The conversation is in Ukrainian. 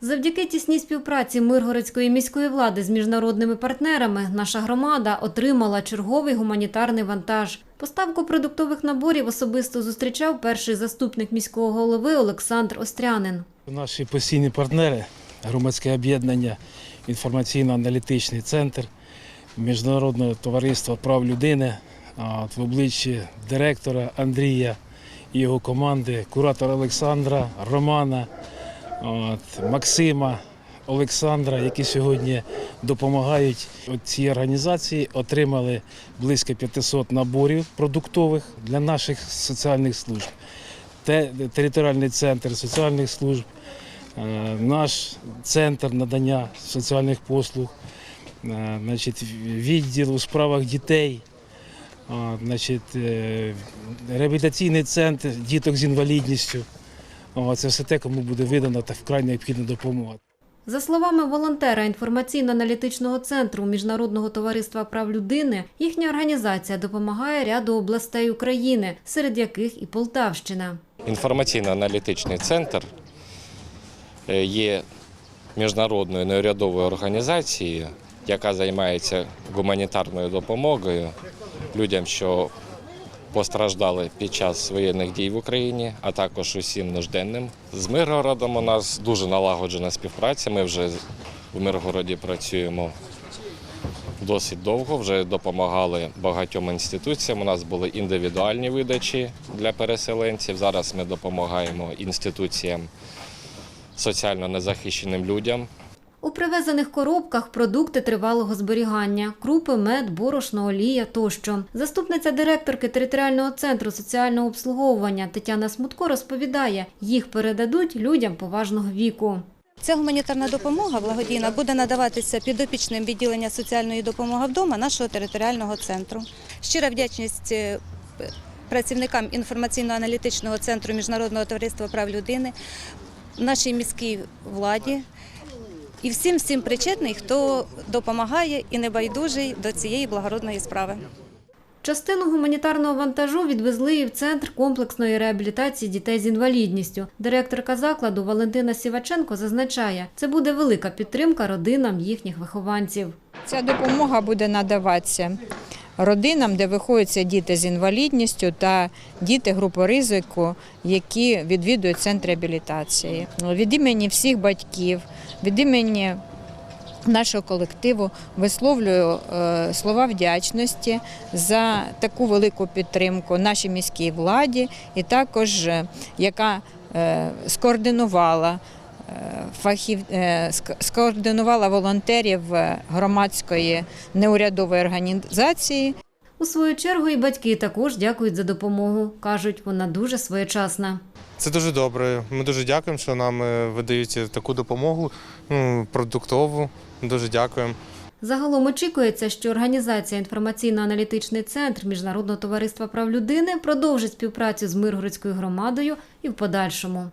Завдяки тісній співпраці Миргородської міської влади з міжнародними партнерами наша громада отримала черговий гуманітарний вантаж. Поставку продуктових наборів особисто зустрічав перший заступник міського голови Олександр Острянин. Наші постійні партнери, громадське об'єднання, інформаційно-аналітичний центр Міжнародного товариства прав людини в обличчі директора Андрія і його команди, куратора Олександра, Романа, от, Максима, Олександра, які сьогодні допомагають цій організації, отримали близько 500 наборів продуктових для наших соціальних служб. Те- Територіальний центр соціальних служб, е, наш центр надання соціальних послуг, е, значить, відділ у справах дітей, значить, е, реабілітаційний центр діток з інвалідністю. Це все те, кому буде видана та вкрай необхідна допомога. За словами волонтера інформаційно-аналітичного центру Міжнародного товариства прав людини, їхня організація допомагає ряду областей України, серед яких і Полтавщина. Інформаційно-аналітичний центр е, є міжнародною неурядовою організацією, яка займається гуманітарною допомогою людям, що постраждали під час воєнних дій в Україні, а також усім нужденним. З Миргородом у нас дуже налагоджена співпраця. Ми вже в Миргороді працюємо досить довго. Вже допомагали багатьом інституціям. У нас були індивідуальні видачі для переселенців. Зараз ми допомагаємо інституціям соціально незахищеним людям. У привезених коробках продукти тривалого зберігання, крупи, мед, борошно, олія тощо. Заступниця директорки територіального центру соціального обслуговування Тетяна Смутко розповідає, їх передадуть людям поважного віку. Ця гуманітарна допомога благодійна буде надаватися підопічним відділення соціальної допомоги вдома нашого територіального центру. Щира вдячність е, працівникам інформаційно-аналітичного центру Міжнародного товариства прав людини, нашій міській владі і всім всім причетний, хто допомагає і небайдужий до цієї благородної справи. Частину гуманітарного вантажу відвезли і в центр комплексної реабілітації дітей з інвалідністю. Директорка закладу Валентина Сіваченко зазначає, це буде велика підтримка родинам їхніх вихованців. Ця допомога буде надаватися родинам, де виходяться діти з інвалідністю та діти групи ризику, які відвідують центр реабілітації. Від імені всіх батьків, від імені нашого колективу висловлюю е, слова вдячності за таку велику підтримку нашій міській владі, і також е, яка е, скоординувала фахів е, скоординувала волонтерів е, громадської неурядової організації. У свою чергу і батьки також дякують за допомогу. кажуть, вона дуже своєчасна. Це дуже добре. Ми дуже дякуємо, що нам е, видають таку допомогу ну, продуктову. Дуже дякуємо. Загалом очікується, що організація інформаційно-аналітичний центр Міжнародного товариства прав людини продовжить співпрацю з Миргородською громадою і в подальшому.